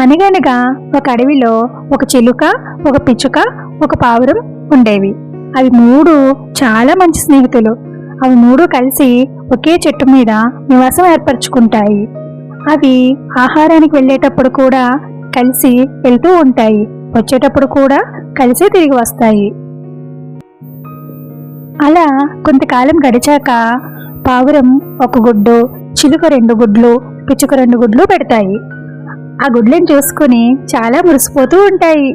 అనగనగా ఒక అడవిలో ఒక చిలుక ఒక పిచ్చుక ఒక పావురం ఉండేవి. అవి మూడు చాలా మంచి స్నేహితులు. అవి మూడు కలిసి ఒకే చెట్టు మీద నివాసం ఏర్పరచుకుంటాయి. అవి ఆహారానికి వెళ్ళేటప్పుడు కూడా కలిసి వెళ్తూ ఉంటాయి. వచ్చేటప్పుడు కూడా కలిసి తిరిగి వస్తాయి. అలా కొంతకాలం గడిచాక పావురం ఒక గుడ్డు చిలుక రెండు గుడ్లు పిచ్చుక రెండు గుడ్లు పెడతాయి. ఆ గుడ్లను చూసుకుని చాలా మురిసిపోతూ ఉంటాయి.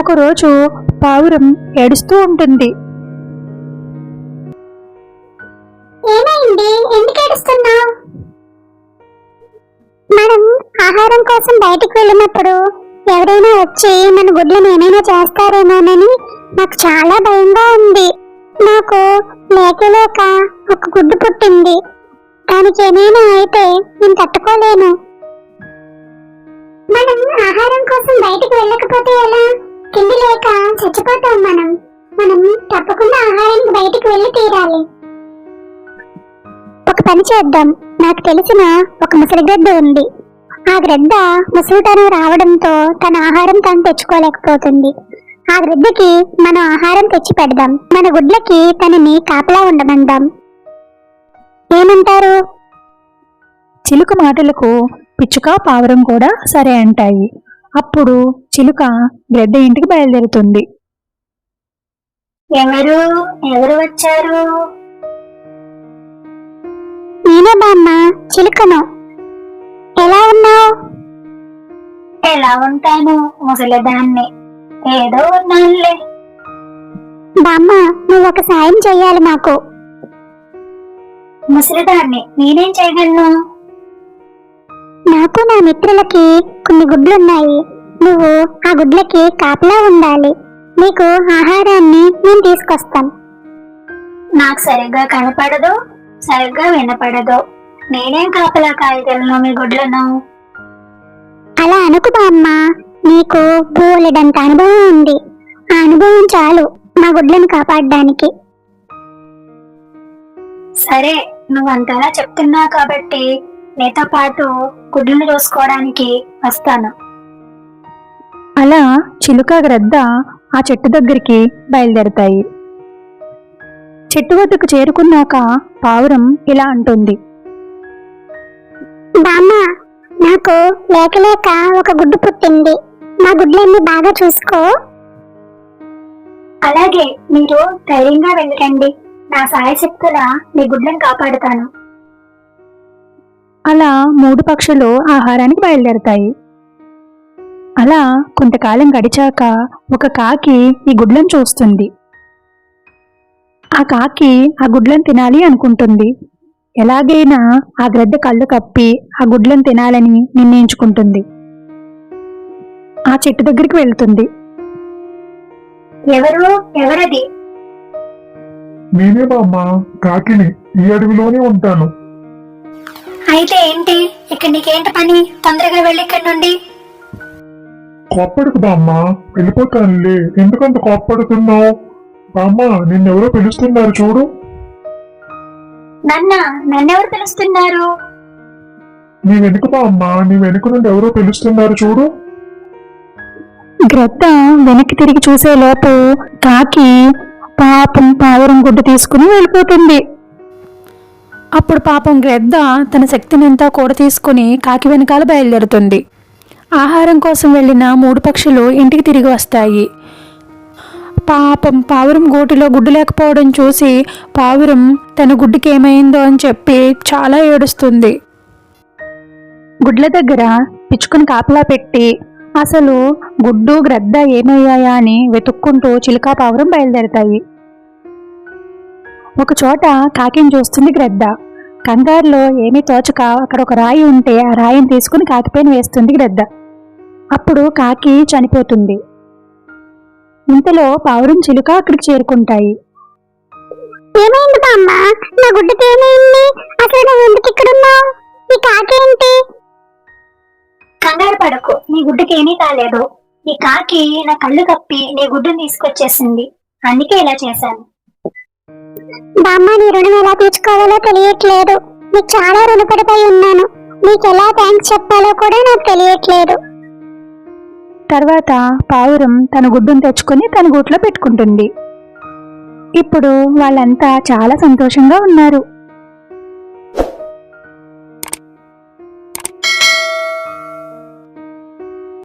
ఒకరోజు పావురం ఏడుస్తూ ఉంటుంది. ఎందుకు మనం ఆహారం కోసం బయటికి వెళ్ళినప్పుడు ఎవరైనా వచ్చి మన గుడ్లను ఏమైనా చేస్తారేమోనని నాకు చాలా భయంగా ఉంది. నాకు లేక లేక ఒక గుడ్డు పుట్టింది. దానికి ఏమైనా అయితే నేను తట్టుకోలేను. మనం ఆహారం కోసం బయటికి వెళ్ళకపోతే ఎలా? తిండి లేక చచ్చిపోతాం మనం. మనం తప్పకుండా ఆహారానికి బయటికి వెళ్ళి తీరాలి. ఒక పని చేద్దాం. నాకు తెలిసిన ఒక ముసలిగడ్డ ఉంది. ఆ గ్రద్ద ముసలితనం రావడంతో తన ఆహారం తాను తెచ్చుకోలేకపోతుంది. ఆ గ్రద్దకి మనం ఆహారం తెచ్చి పెడదాం. మన గుడ్లకి తనని కాపలా ఉండమందాం. ఏమంటారు? చిలుక మాటలకు పిచ్చుక పావురం కూడా సరే అంటాయి. అప్పుడు చిలుక గ్రెద్ద ఇంటికి బయలుదేరుతుంది. ఎవరు? ఎవరు వచ్చారు? నేనే బామ్మ? చిలుకను? ఎలా ఉన్నావు? ఎలా ఉంటాను? ముసలిదాన్ని. ఏదో ఉన్నానులే. బామ్మ నువ్వు ఒక సాయం చెయ్యాలి మాకు. ముసలిదాన్ని నేనేం చేయగలను? నాకు నా మిత్రులకి కొన్ని గుడ్లున్నాయి. నువ్వు ఆ గుడ్లకి కాపలా ఉండాలి. నీకు ఆహారాన్ని నేను తీసుకొస్తాను. నాకు సరిగ్గా కనపడదు సరిగ్గా వినపడదు. నేనేం కాపలా కాయగలను మీ గుడ్లను? అలా అనుకు బామ్మ. నీకు బోలెడంత అనుభవం ఉంది. ఆ అనుభవం చాలు మా గుడ్లను కాపాడడానికి. సరే నువ్వు అంతలా చెప్తున్నావు కాబట్టి నీతో పాటు గుడ్లను చూసుకోవడానికి వస్తాను. అలా చిలుక గ్రద్ద ఆ చెట్టు దగ్గరికి బయలుదేరతాయి. చెట్టు వద్దకు చేరుకున్నాక పావురం ఇలా అంటుంది. బామ్మ నాకు లేక లేక ఒక గుడ్డు పుట్టింది. మా గుడ్లన్నీ బాగా చూసుకో. అలాగే మీరు ధైర్యంగా వెళ్ళకండి నా సాయశక్తుల మీ గుడ్లను కాపాడుతాను. అలా మూడు పక్షులు ఆహారానికి బయలుదేరతాయి. అలా కొంతకాలం గడిచాక ఒక కాకి ఈ గుడ్లను చూస్తుంది. ఆ కాకి ఆ గుడ్లను తినాలి అనుకుంటుంది. ఎలాగైనా ఆ గ్రద్ద కళ్ళు కప్పి ఆ గుడ్లను తినాలని నిర్ణయించుకుంటుంది. ఆ చెట్టు దగ్గరికి వెళ్తుంది. ఎవరు? ఎవరది? నేనే బామ్మ కాకిని ఈ అడవిలోనే ఉంటాను. అయితే ఏంటి? ఇక్కడ నీకేంటి పని? తొందరగా వెళ్ళి ఇక్కడ నుండి. కోప్పడుకు బామ్మ వెళ్ళిపోతానులే. ఎందుకంత కోప్పడుతున్నావు? బామ్మ నిన్నెవరో పిలుస్తున్నారు చూడు. నన్న నన్నెవరు పిలుస్తున్నారు? నీ వెనుక బామ్మ నీ వెనుక నుండి ఎవరో పిలుస్తున్నారు చూడు. గ్రద్ద వెనక్కి తిరిగి చూసే లోపు కాకి పాపం పావురం గుడ్డ తీసుకుని వెళ్ళిపోతుంది. అప్పుడు పాపం గ్రద్ద తన శక్తిని అంతా కూడా తీసుకుని కాకి వెనకాల బయలుదేరుతుంది. ఆహారం కోసం వెళ్ళిన మూడు పక్షులు ఇంటికి తిరిగి వస్తాయి. పాపం పావురం గూటిలో గుడ్డు లేకపోవడం చూసి పావురం తన గుడ్డుకి ఏమైందో అని చెప్పి చాలా ఏడుస్తుంది. గుడ్ల దగ్గర పిచ్చుకుని కాపలా పెట్టి అసలు గుడ్డు గ్రద్ద ఏమయ్యాయా అని వెతుక్కుంటూ చిలుకా పావురం బయలుదేరతాయి. ఒకచోట కాకిని చూస్తుంది గ్రద్ద. కంగారులో ఏమీ తోచక అక్కడ ఒక రాయి ఉంటే ఆ రాయిని తీసుకుని కాకిపైన వేస్తుంది గ్రద్ద. అప్పుడు కాకి చనిపోతుంది. ఇంతలో పావురం చిలుక అక్కడికి చేరుకుంటాయి. ఏమైంది బామ్మ? నా గుడ్డకి ఏమైంది? అసలు నువ్వు ఎందుకు ఇక్కడ ఉన్నావు నీ ఏంటి? కంగారు పడకు. నీ గుడ్డకి ఏమీ కాలేదు. ఈ కాకి నా కళ్ళు కప్పి నీ గుడ్డుని తీసుకొచ్చేసింది. అందుకే ఇలా చేశాను. బామ్మ నీ రుణం ఎలా తీర్చుకోవాలో తెలియట్లేదు. నీకు చాలా రుణపడిపోయి ఉన్నాను. నీకు ఎలా థ్యాంక్స్ చెప్పాలో కూడా నాకు తెలియట్లేదు. తర్వాత పావురం తన గుడ్డును తెచ్చుకొని తన గూట్లో పెట్టుకుంటుంది. ఇప్పుడు వాళ్ళంతా చాలా సంతోషంగా ఉన్నారు.